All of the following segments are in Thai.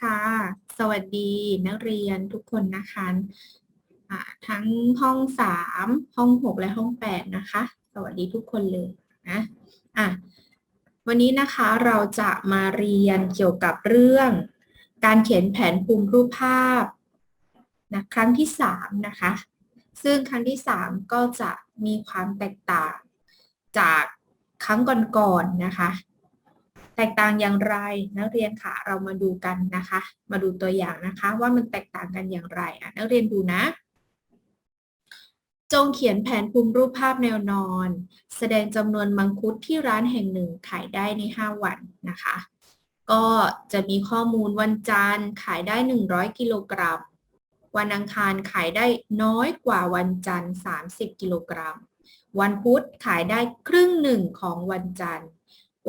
ค่ะ สวัสดีนักเรียนทุกคนนะคะทั้งห้องสามห้องหกและห้องแปดนะคะ สวัสดีทุกคนเลยนะอะวันนี้นะคะเราจะมาเรียนเกี่ยวกับเรื่อง การเขียนแผนภูมิรูปภาพนะครั้งที่สามนะคะ ซึ่งครั้งที่สามก็จะมีความแตกต่างจากครั้งก่อนๆนะคะ แตกต่างอย่างไรนักเรียนค่ะเรามาดูกันนะคะ มาดูตัวอย่างนะคะ ว่ามันแตกต่างกันอย่างไรอะนักเรียนดูนะ จงเขียนแผนภูมิรูปภาพแนวนอน แสดงจำนวนมังคุดที่ร้านแห่งหนึ่งขายได้ใน 5 วันนะคะ ก็จะมีข้อมูลวันจันทร์ขายได้ 100 กิโลกรัมวันอังคารขายได้น้อยกว่าวันจันทร์ 30 กิโลกรัม วันพุธขายได้ครึ่งหนึ่งของวันจันทร์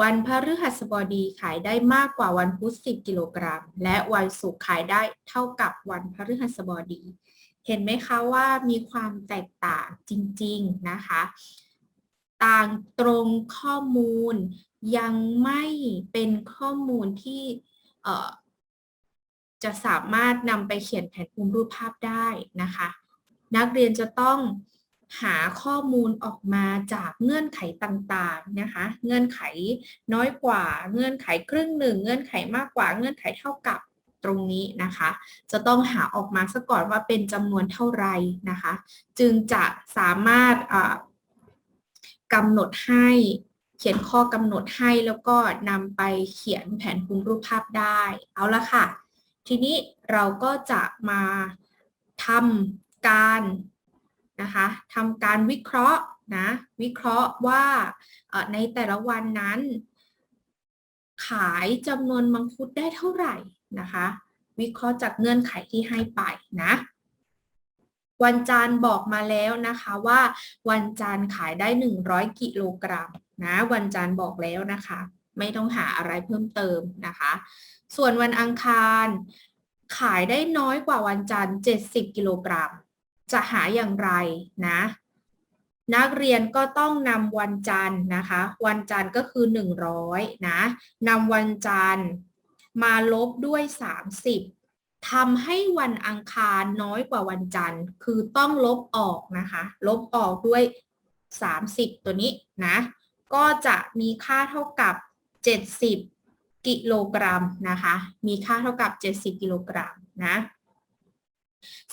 วันพฤหัสบดีขายได้มากกว่าวันพุธ 10 กิโลกรัม และวันศุกร์ขายได้เท่ากับวันพฤหัสบดี เห็นไหมคะว่ามีความแตกต่างจริง ๆ นะคะ ต่างตรงข้อมูลยังไม่เป็นข้อมูลที่จะสามารถนำไปเขียนแผนภูมิรูปภาพได้นะคะ นักเรียนจะต้อง หาข้อมูลออกมาจากเงื่อนไขต่างๆนะคะ เงื่อนไขน้อยกว่า เงื่อนไขครึ่งหนึ่ง เงื่อนไขมากกว่า เงื่อนไขเท่ากับตรงนี้นะคะ จะต้องหาออกมาซะก่อนว่าเป็นจำนวนเท่าไหร่นะคะ จึงจะสามารถกำหนดให้เขียนข้อกำหนดให้แล้วก็นำไปเขียนแผนภูมิรูปภาพได้ เอาละค่ะ ทีนี้เราก็จะมาทำการ นะคะทำการวิเคราะห์นะวิเคราะห์ว่าในแต่ละวันนั้น ขายจำนวนมังคุดได้เท่าไหร่นะคะ วิเคราะห์จากเงื่อนไขที่ให้ไปนะวันจันทร์บอกมาแล้วนะคะว่าวันจันทร์ขายได้ 100 กิโลกรัมนะวันจันทร์บอกแล้วนะคะ ไม่ต้องหาอะไรเพิ่มเติมนะคะ ส่วนวันอังคารขายได้น้อยกว่าวันจันทร์ 70 กิโลกรัม จะหาอย่างไรนะ นักเรียนก็ต้องนำวันจันทร์นะคะ วันจันทร์ก็คือ 100นะนำวันจันทร์มาลบด้วย 30ทำให้วันอังคารน้อยกว่าวันจันทร์ คือต้องลบออกนะคะ ลบออกด้วย 30 ตัวนี้นะ ก็จะมีค่าเท่ากับ 70 กิโลกรัมนะคะ มีค่าเท่ากับ 70 กิโลกรัมนะ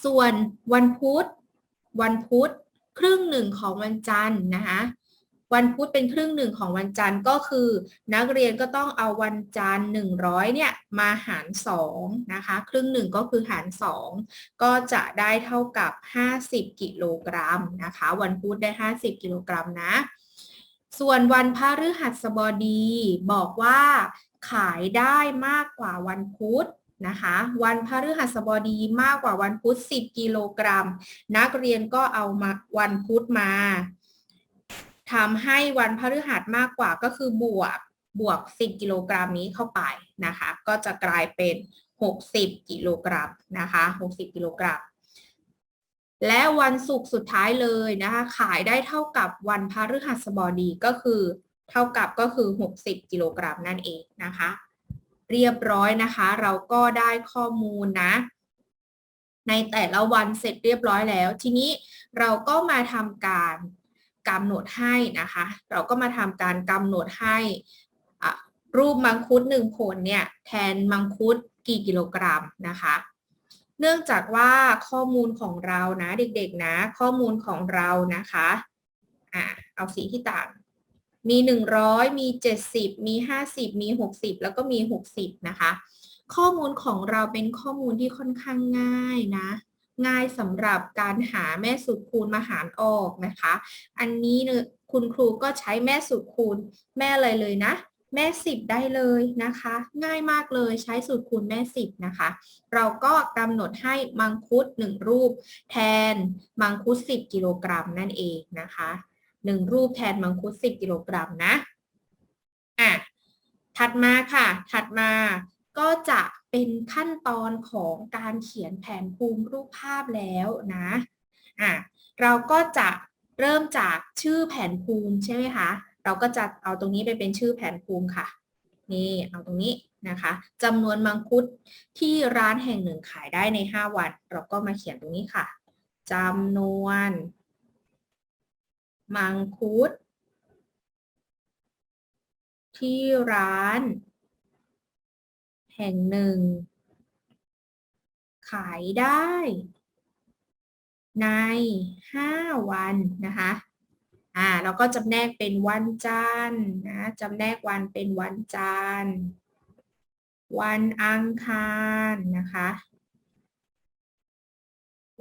ส่วนวันพุธ วันพุธครึ่งหนึ่งของวันจันทร์นะคะวันพุธเป็นครึ่งหนึ่งของวันจันทร์ก็คือ นักเรียนก็ต้องเอาวันจันทร์หนึ่งร้อยเนี่ยมาหารสองนะคะครึ่งหนึ่งก็คือหารสองก็จะได้เท่ากับ 50 กิโลกรัมนะคะวันพุธได้ 50 กิโลกรัมนะส่วนวันพฤหัสบดี บอกว่าขายได้มากกว่าวันพุธ นะคะ วันพฤหัสบดีมากกว่าวันพุธ 10 กิโลกรัม นักเรียนก็เอามาวันพุธมาทำให้วันพฤหัสมากกว่าก็คือบวกบวก 10 กิโลกรัมนี้เข้าไปนะคะ ก็จะกลายเป็น 60 กิโลกรัมนะคะ 60 กิโลกรัม และวันศุกร์สุดท้ายเลยนะคะ ขายได้เท่ากับวันพฤหัสบดีก็คือ เท่ากับก็คือ 60 กิโลกรัมนั่นเองนะคะ เรียบร้อยนะคะ เราก็ได้ข้อมูลนะ ในแต่ละวันเสร็จเรียบร้อยแล้ว ทีนี้เราก็มาทำการกำหนดให้นะคะ เราก็มาทำการกำหนดให้รูปมังคุดหนึ่งผลเนี่ยแทนมังคุดกี่กิโลกรัมนะคะ เนื่องจากว่าข้อมูลของเรานะเด็กๆนะ ข้อมูลของเรานะคะอะเอาสีที่ต่าง มีหนึ่งร้อยมีเจ็ดสิบมีห้าสิบมีหกสิบแล้วก็มีหกสิบนะคะ ข้อมูลของเราเป็นข้อมูลที่ค่อนข้างง่ายนะ ง่ายสำหรับการหาแม่สูตรคูณมาหารออกนะคะ อันนี้เนี่ยคุณครูก็ใช้แม่สูตรคูณแม่เลยเลยนะ แม่สิบได้เลยนะคะ ง่ายมากเลยใช้สูตรคูณแม่สิบนะคะ เราก็กำหนดให้มังคุดหนึ่งรูป แทนมังคุดสิบกิโลกรัมนั่นเองนะคะ หนึ่งรูปแทนมังคุดสิบกิโลกรัมนะอะถัดมาค่ะ ถัดมาก็จะเป็นขั้นตอนของการเขียนแผนภูมิรูปภาพแล้วนะอะเราก็จะเริ่มจากชื่อแผนภูมิใช่ไหมคะ เราก็จะเอาตรงนี้ไปเป็นชื่อแผนภูมิค่ะ นี่เอาตรงนี้นะคะจำนวนมังคุดที่ร้านแห่งหนึ่งขายได้ใน 5 วัน เราก็มาเขียนตรงนี้ค่ะจำนวน มังคุด ที่ร้าน แห่งหนึ่ง ขายได้ ใน 5 วันนะคะอ่าเราก็จำแนกเป็นวันจันทร์นะจำแนกวันเป็นวันจันทร์วันอังคารนะคะ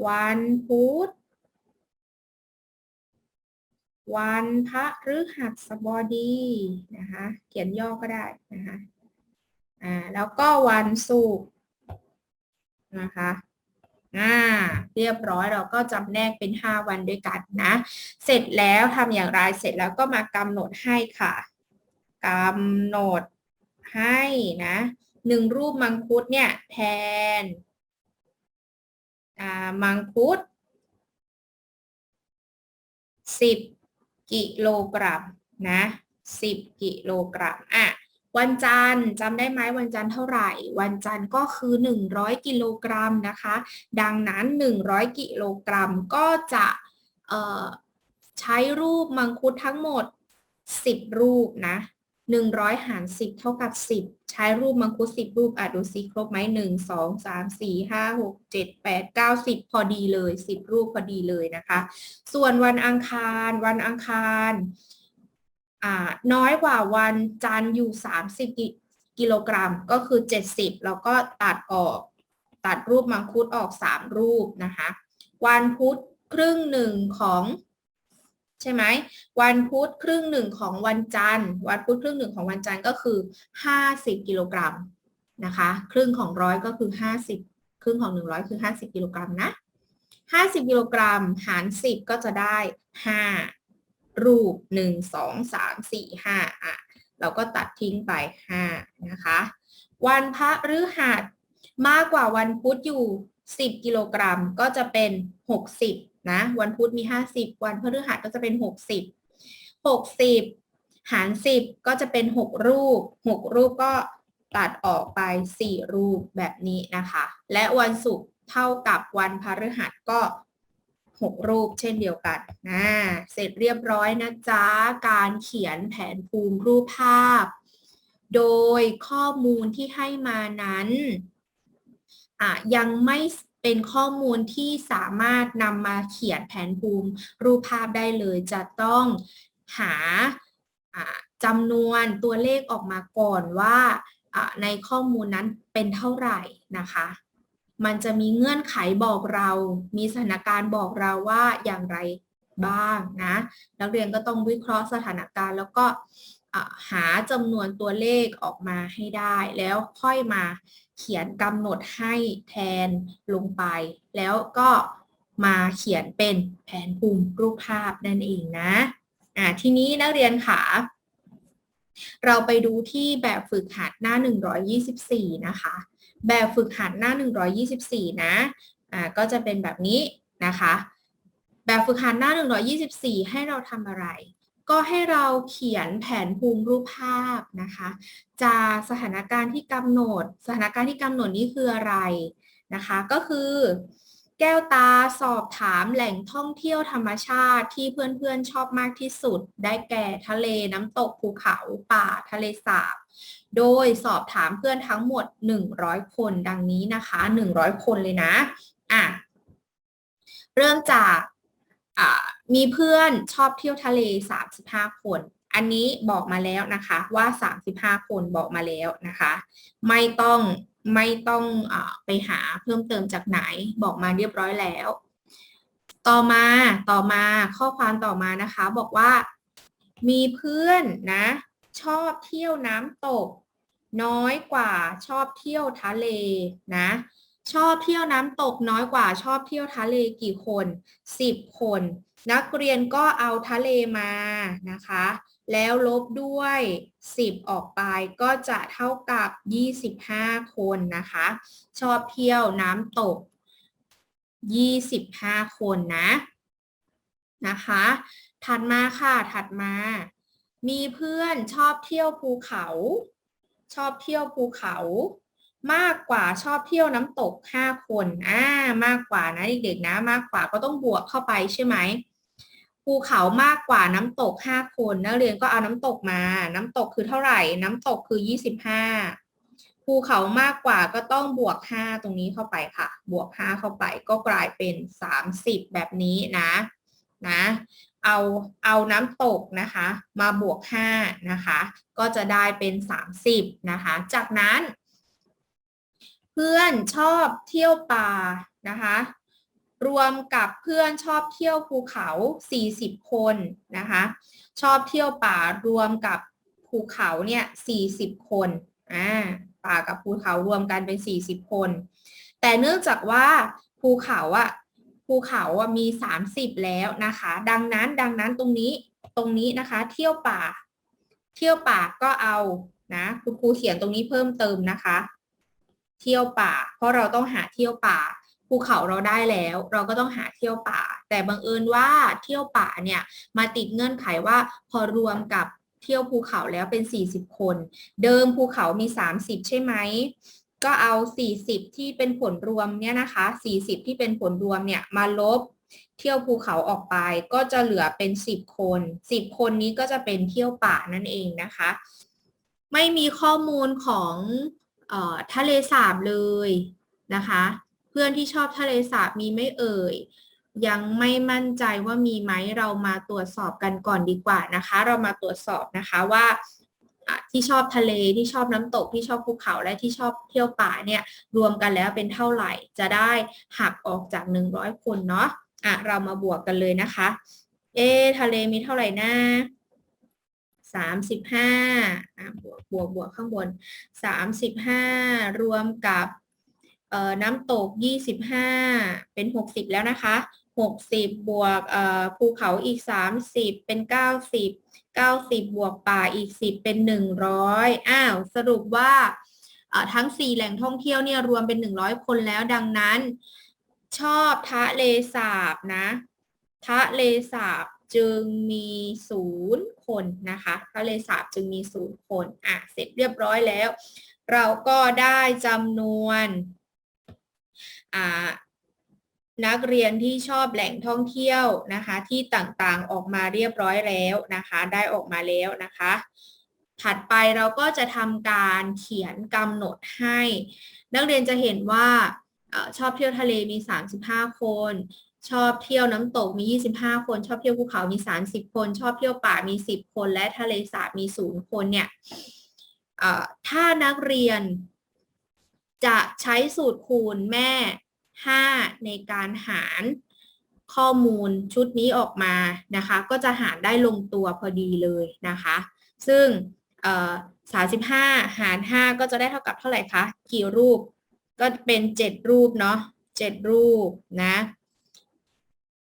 วันพุธ วันพระฤหัสบดีนะคะเขียนย่อก็ได้นะคะอ่าแล้วก็วันศุกร์นะคะอ่าเรียบร้อยเราก็จำแนกเป็น 5 วันด้วยกันนะ เสร็จแล้วทำอย่างไรเสร็จแล้วก็มากำหนดให้ค่ะกำหนดให้นะหนึ่งรูปมังคุดเนี่ยแทนอ่ามังคุดสิบ กิโลกรัมนะสิบกิโลกรัมอะวันจันทร์จำได้ไหมวันจันทร์เท่าไหร่ วันจันทร์ก็คือ 100 กิโลกรัมนะคะ ดังนั้น 100 กิโลกรัมก็จะใช้รูปมังคุดทั้งหมด 10 รูปนะ 100 หาร 10 เท่ากับ 10 ใช้รูปมังคุด10 รูปอะดูซิครบไหม1 2 3 4 5 6 7 8 9 10 พอดีเลย 10 รูปพอดีเลยนะคะ ส่วนวันอังคารวันอังคารอ่าน้อยกว่าวันจันทร์อยู่ 30กิกิโลกรัมก็คือ 70 แล้วก็ตัดออกตัดรูปมังคุดออก 3 รูปนะคะ วันพุธครึ่งหนึ่งของ ใช่ไหมวันพุธครึ่งหนึ่งของวันจันทร์ วันพุธครึ่งหนึ่งของวันจันทร์ก็คือ 50 กิโลกรัมนะคะ ครึ่งของร้อยก็คือ 50 ครึ่งของ 100 คือ 50 กิโลกรัมนะ 50 กิโลกรัมหาร 10 ก็จะได้ 5 รูป 1 2 3 4 5อะเราก็ตัดทิ้งไป 5 นะคะ วันพระฤหัสมากกว่าวันพุธอยู่ 10 กิโลกรัมก็จะเป็น 60 นะ วันพุธมี 50 วันพฤหัสก็จะเป็น 60 60 หาร 10 ก็จะเป็น 6 รูป 6 รูปก็ตัดออกไป 4 รูปแบบนี้นะคะ และวันศุกร์เท่ากับวันพฤหัสก็6รูปเช่นเดียวกันนะเสร็จเรียบร้อยนะจ๊ะ การเขียนแผนภูมิรูปภาพ โดยข้อมูลที่ให้มานั้นอะยังไม่ เป็นข้อมูลที่สามารถนำมาเขียนแผนภูมิรูปภาพได้เลย จะต้องหาจำนวนตัวเลขออกมาก่อนว่าในข้อมูลนั้นเป็นเท่าไหร่นะคะ มันจะมีเงื่อนไขบอกเรา มีสถานการณ์บอกเราว่าอย่างไรบ้างนะ นักเรียนก็ต้องวิเคราะห์สถานการณ์แล้วก็ หาจำนวนตัวเลขออกมาให้ได้ แล้วค่อยมาเขียนกำหนดให้แทนลงไป แล้วก็มาเขียนเป็นแผนภูมิรูปภาพนั่นเองนะอ่าทีนี้นักเรียนค่ะ เราไปดูที่แบบฝึกหัดหน้า 124 นะคะ แบบฝึกหัดหน้า 124 นะอ่าก็จะเป็นแบบนี้นะคะ แบบฝึกหัดหน้า 124 ให้เราทำอะไร ก็ให้เราเขียนแผนภูมิรูปภาพนะคะ จากสถานการณ์ที่กำหนด สถานการณ์ที่กำหนดนี้คืออะไรนะคะ ก็คือ แก้วตาสอบถามแหล่งท่องเที่ยวธรรมชาติที่เพื่อนๆชอบมากที่สุด ได้แก่ทะเลน้ำตกภูเขาป่าทะเลสาบ โดยสอบถามเพื่อนทั้งหมด 100 คนดังนี้นะคะ 100 คนเลยนะอะเริ่มจากอ่า มีเพื่อนชอบเที่ยวทะเล 35 คน อันนี้บอกมาแล้วนะคะว่า 35 คนบอกมาแล้วนะคะ ไม่ต้องไม่ต้องอไปหาเพิ่มเติมจากไหนบอกมาเรียบร้อยแล้ว ต่อมาต่อมาข้อความต่อมานะคะ บอกว่า มีเพื่อนนะ ชอบเที่ยวน้ำตก น้อยกว่าชอบเที่ยวทะเลนะ ชอบเที่ยวน้ำตกน้อยกว่าชอบเที่ยวทะเลกี่คนสิบคน นักเรียนก็เอาทะเลมานะคะ แล้วลบด้วย 10 ออกไปก็จะเท่ากับ 25 คนนะคะ ชอบเที่ยวน้ำตก 25 คนนะนะคะ ถัดมาค่ะ ถัดมา มีเพื่อนชอบเที่ยวภูเขา ชอบเที่ยวภูเขา มากกว่าชอบเที่ยวน้ำตกห้าคนอ่ามากกว่านะเด็กๆนะ มากกว่าก็ต้องบวกเข้าไปใช่ไหมภูเขามากกว่าน้ำตกห้าคน นักเรียนก็เอาน้ำตกมา น้ำตกคือเท่าไหร่ น้ำตกคือยี่สิบห้าภูเขามากกว่าก็ต้องบวกห้าตรงนี้เข้าไปค่ะ บวกห้าเข้าไปก็กลายเป็นสามสิบแบบนี้นะนะเอาเอาน้ำตกนะคะ มาบวกห้านะคะ ก็จะได้เป็นสามสิบนะคะ จากนั้น เพื่อนชอบเที่ยวป่านะคะ รวมกับเพื่อนชอบเที่ยวภูเขา 40 คนนะคะ ชอบเที่ยวป่ารวมกับภูเขาเนี่ย40 คนอ่าป่ากับภูเขารวมกันเป็น 40 คน แต่เนื่องจากว่าภูเขาอะภูเขาอะมี 30 แล้วนะคะ ดังนั้นดังนั้นตรงนี้ตรงนี้นะคะ เที่ยวป่า เที่ยวป่าก็เอานะคุณครูเขียนตรงนี้เพิ่มเติมนะคะ เที่ยวป่า เพราะเราต้องหาเที่ยวป่าภูเขาเราได้แล้ว เราก็ต้องหาเที่ยวป่า แต่บังเอิญว่าเที่ยวป่าเนี่ยมาติดเงื่อนไขว่าพอรวมกับเที่ยวภูเขาแล้วเป็น 40 คน เดิมภูเขามี 30 ใช่ไหมก็เอา 40 ที่เป็นผลรวมเนี่ยนะคะ 40 ที่เป็นผลรวมเนี่ยมาลบเที่ยวภูเขาออกไปก็จะเหลือเป็น 10 คน 10 คนนี้ก็จะเป็นเที่ยวป่านั่นเองนะคะ ไม่มีข้อมูลของ ทะเลสาบเลยนะคะ เพื่อนที่ชอบทะเลสาบมีไม่เอ่ย ยังไม่มั่นใจว่ามีไหมเรามาตรวจสอบกันก่อนดีกว่านะคะ เรามาตรวจสอบนะคะว่าที่ชอบทะเลที่ชอบน้ำตกที่ชอบภูเขาและที่ชอบเที่ยวป่าเนี่ยรวมกันแล้วเป็นเท่าไหร่จะได้หักออกจาก 100 คนเนาะอะเรามาบวกกันเลยนะคะ เอทะเลมีเท่าไหร่นะ สามสิบห้าบวกบวกบวกข้างบนสามสิบห้ารวมกับน้ำตกยี่สิบห้าเป็นหกสิบแล้วนะคะหกสิบบวกภูเขาอีกสามสิบเป็นเก้าสิบเก้าสิบบวกป่าอีกสิบเป็นหนึ่งร้อยอ้าว สรุปว่าทั้งสี่แหล่งท่องเที่ยวเนี่ยรวมเป็นหนึ่งร้อยคนแล้วดังนั้น ชอบทะเลสาบนะ ทะเลสาบ จึงมีศูนย์คนนะคะทะเลสาบจึงมีศูนย์คนอะเสร็จเรียบร้อยแล้ว เราก็ได้จำนวนอ่านักเรียนที่ชอบแหล่งท่องเที่ยวนะคะ ที่ต่างๆออกมาเรียบร้อยแล้วนะคะ ได้ออกมาแล้วนะคะ ถัดไปเราก็จะทำการเขียนกำหนดให้ นักเรียนจะเห็นว่าชอบเที่ยวทะเลมี 35 คน ชอบเที่ยวน้ำตกมี 25 คน ชอบเที่ยวภูเขามี 30 คน ชอบเที่ยวป่ามี 10 คน และทะเลสาบมี0คนเนี่ยถ้านักเรียนจะใช้สูตรคูณแม่ 5 ในการหารข้อมูลชุดนี้ออกมานะคะ ก็จะหารได้ลงตัวพอดีเลยนะคะ ซึ่ง35 หาร 5 ก็จะได้เท่ากับเท่าไหร่คะ กี่รูป ก็เป็น 7 รูปเนาะ7รูปนะ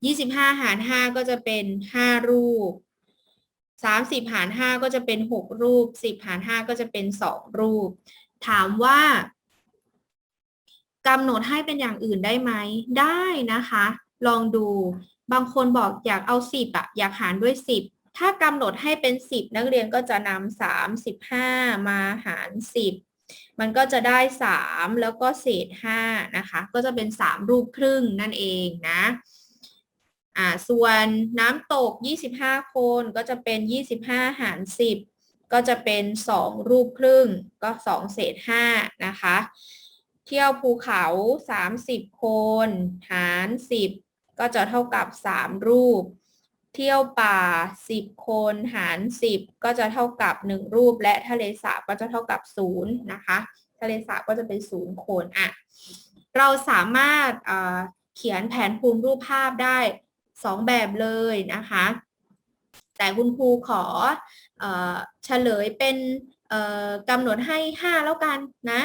25หาร5ก็จะเป็น5รูป30หาร5ก็จะเป็น6รูป10หาร5ก็จะเป็น2รูป ถามว่ากำหนดให้เป็นอย่างอื่นได้ไหม ได้นะคะ ลองดู บางคนบอกอยากเอา10อะอยากหารด้วย10ถ้ากำหนดให้เป็น10นักเรียนก็จะนำ35มสิบห้ามาหาร10มันก็จะได้ 3 แล้วก็เศษ5นะคะ ก็จะเป็น 3 รูปครึ่งนั่นเองนะ อ่าส่วนน้ำตก 25 คนก็จะเป็น 25 หาร 10 ก็จะเป็น 2 รูปครึ่งก็ 2 เศษ 5 นะคะ เที่ยวภูเขา 30 คน หาร 10 ก็จะเท่ากับ 3 รูป เที่ยวป่า 10 คน หาร 10 ก็จะเท่ากับ 1 รูป และทะเลสาบก็จะเท่ากับ 0 นะคะ ทะเลสาบก็จะเป็น 0 คนอะเราสามารถเอ่อเขียนแผนภูมิรูปภาพได้ 2แบบเลยนะคะ แต่คุณครูขอเอเฉลยเป็นกำหนดให้ 5 แล้วกันนะ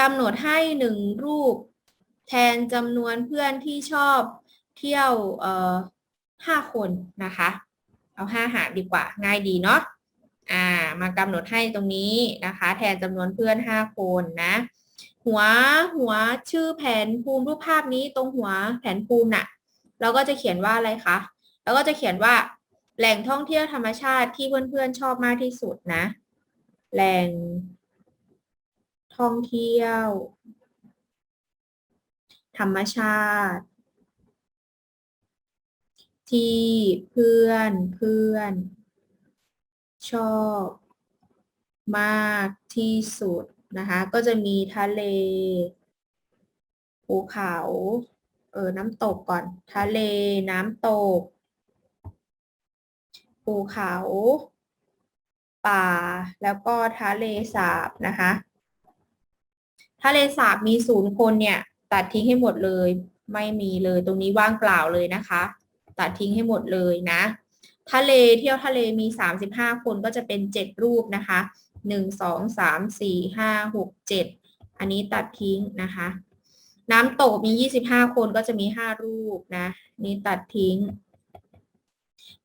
กำหนดให้ 1 รูป แทนจำนวนเพื่อนที่ชอบเที่ยวเอ่อ5คนนะคะ เอา5หารดีกว่าง่ายดีเนาะอ่ามากำหนดให้ตรงนี้นะคะ แทนจำนวนเพื่อน5คนนะ หัวหัวชื่อแผนภูมิรูปภาพนี้ตรงหัวแผนภูมิน่ะ เราก็จะเขียนว่าอะไรคะเราก็จะเขียนว่า แหล่งท่องเที่ยวธรรมชาติที่เพื่อนๆชอบมากที่สุดนะ แหล่งท่องเที่ยว ธรรมชาติ ที่เพื่อนเพื่อน ชอบมากที่สุดนะคะ ก็จะมีทะเลภูเขา ออ น้ำตกก่อน ทะเล น้ำตก ภูเขา ป่า แล้วก็ทะเลสาบนะคะ ทะเลสาบมีศูนย์คนเนี่ย ตัดทิ้งให้หมดเลย ไม่มีเลย ตรงนี้ว่างเปล่าเลยนะคะ ตัดทิ้งให้หมดเลยนะ ทะเลเที่ยวทะเลมีสามสิบห้าคนก็จะเป็นเจ็ดรูปนะคะหนึ่งสองสามสี่ห้าหกเจ็ดอันนี้ตัดทิ้งนะคะ น้ำตกมียี่สิบห้าคนก็จะมีห้ารูปนะ นี่ตัดทิ้ง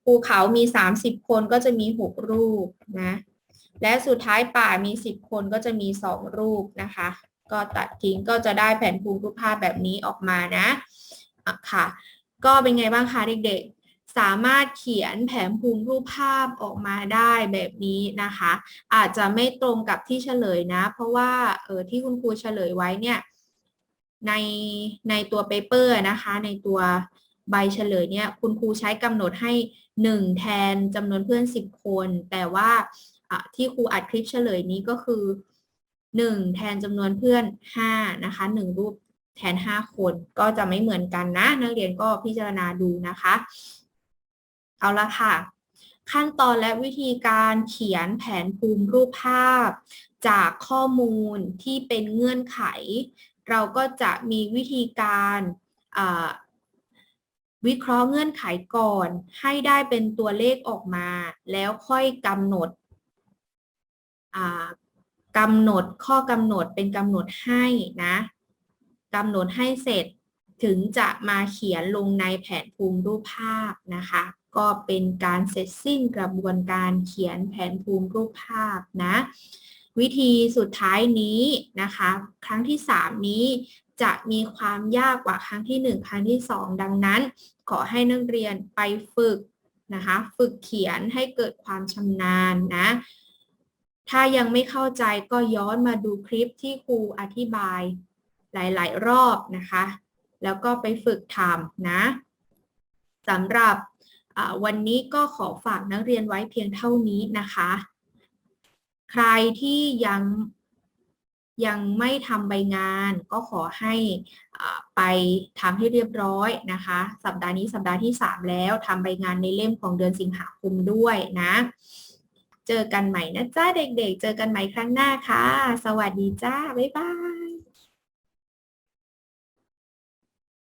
ภูเขามีสามสิบคนก็จะมีหกรูปนะ และสุดท้ายป่ามีสิบคนก็จะมีสองรูปนะคะ ก็ตัดทิ้งก็จะได้แผนภูมิรูปภาพแบบนี้ออกมานะอะค่ะ ก็เป็นไงบ้างคะเด็กๆสามารถเขียนแผนภูมิรูปภาพออกมาได้แบบนี้นะคะ อาจจะไม่ตรงกับที่เฉลยนะ เพราะว่าเออที่คุณครูเฉลยไว้เนี่ย ในในตัวเปเปอร์นะคะ ในตัวใบเฉลยเนี่ยคุณครูใช้กำหนดให้ 1 แทนจำนวนเพื่อน 10 คน แต่ว่าที่ครูอัดคลิปเฉลยนี้ก็คือ 1 แทนจำนวนเพื่อน 5 นะคะ 1 รูปแทน 5 คนก็จะไม่เหมือนกันนะ นักเรียนก็พิจารณาดูนะคะ เอาละค่ะ ขั้นตอนและวิธีการเขียนแผนภูมิรูปภาพ จากข้อมูลที่เป็นเงื่อนไข เราก็จะมีวิธีการวิเคราะห์เงื่อนไขก่อน ให้ได้เป็นตัวเลขออกมา แล้วค่อยกำหนดกำหนดข้อกำหนดเป็นกำหนดให้นะกำหนดให้เสร็จถึงจะมาเขียนลงในแผนภูมิรูปภาพนะคะ ก็เป็นการเสร็จสิ้นกระบวนการเขียนแผนภูมิรูปภาพนะ วิธีสุดท้ายนี้นะคะ ครั้งที่ 3 นี้จะมีความยากกว่าครั้งที่ 1 ครั้งที่ 2 ดังนั้น ขอให้นักเรียนไปฝึกนะคะ ฝึกเขียนให้เกิดความชำนาญนะ ถ้ายังไม่เข้าใจก็ย้อนมาดูคลิปที่ครูอธิบายหลาย ๆ รอบนะคะ แล้วก็ไปฝึกทำนะสำหรับวันนี้ก็ขอฝากนักเรียนไว้เพียงเท่านี้นะคะ ใครที่ยังยังไม่ทำใบงานก็ขอให้อ่าไปทำให้เรียบร้อยนะคะ สัปดาห์นี้สัปดาห์ที่ 3 แล้วทำใบงานในเล่มของเดือนสิงหาคมด้วยนะ เจอกันใหม่นะจ้าเด็กๆ เจอกันใหม่ครั้งหน้าค่ะ สวัสดีจ้า บ๊ายบาย